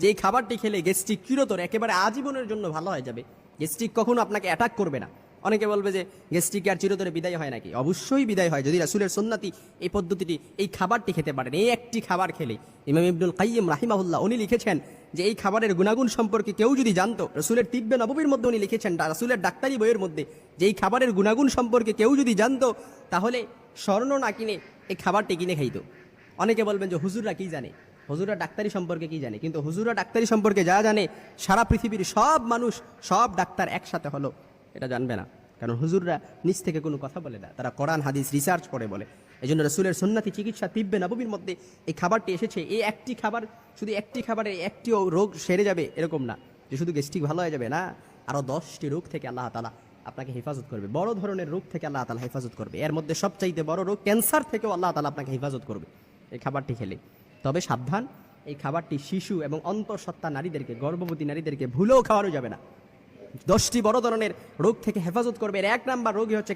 যে এই খাবারটি খেলে গেস্ট্রিক চিরতর একেবারে আজীবনের জন্য ভালো হয়ে যাবে। গেস্ট্রিক কখনো আপনাকে অ্যাটাক করবে না। অনেকে বলবে যে গেস্ট্রিক আর চিরতরে বিদায় হয় নাকি? অবশ্যই বিদায় হয়। যদি রাসুলের সন্ন্যাতি এই পদ্ধতিটি, এই খাবারটি খেতে পারেন, এই একটি খাবার খেলে। ইমাম ইবনুল কাইয়িম রাহিমাহুল্লাহ উনি লিখেছেন যে এই খাবারের গুণাগুণ সম্পর্কে কেউ যদি জানতো, রসুলের তিব্বে নববীর মধ্যে উনি লিখেছেন রাসুলের ডাক্তারি বইয়ের মধ্যে যে এই খাবারের গুণাগুণ সম্পর্কে কেউ যদি জানতো, তাহলে স্বর্ণ না কিনে এই খাবারটি কিনে খাইত। অনেকে বলবেন যে হুজুররা কি জানে? হুজুরা ডাক্তারি সম্পর্কে কি জানে? কিন্তু হুজুরা ডাক্তারি সম্পর্কে যা জানে, সারা পৃথিবীর সব মানুষ সব ডাক্তার একসাথে হলো। এটা জানবে না। কারণ হুজুররা নিজ থেকে কোনো কথা বলে না। তারা কোরআন, হাদিস রিসার্চ করে বলে। এই জন্য রসুলের সন্ন্যাতি চিকিৎসা, তিব্বে, নবমীর মধ্যে এই খাবারটি এসেছে। এই একটি খাবার, শুধু একটি খাবারে একটিও রোগ সেরে যাবে এরকম না। যে শুধু গেস্ট্রিক ভালো হয়ে যাবে না আরও দশটি রোগ থেকে আল্লাহ তালা আপনাকে হেফাজত করবে। বড় ধরনের রোগ থেকে আল্লাহ তালা হেফাজত করবে। এর মধ্যে সবচাইতে বড় রোগ ক্যান্সার থেকেও আল্লাহ তালা আপনাকে হেফাজত করবে। এই খাবারটি খেলে। তবে সাবধান, এই খাবারটি শিশু এবং অন্তঃসত্ত্বা নারীদেরকে, গর্ভবতী নারীদেরকে ভুলেও খাওয়ানো যাবে না। দশটি বড় ধরনের রোগ থেকে হেফাজত করবে এর এক নাম্বার রোগই হচ্ছে